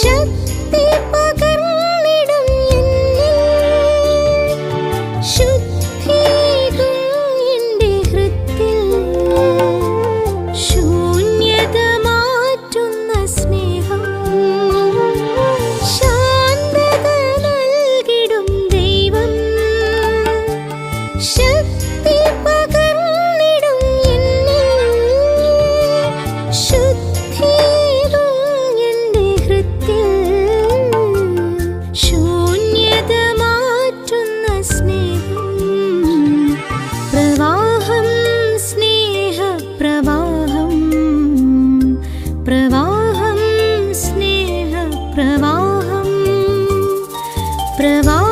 ശക്തി പകർന്നിടും ശുദ്ധീകും എന്റെ ഹൃത്തിൽ. ശൂന്യത മാറ്റുന്ന സ്നേഹം. ശാന്തത നൽകിടും ദൈവം. ശക്തി प्रवाहं प्रवाह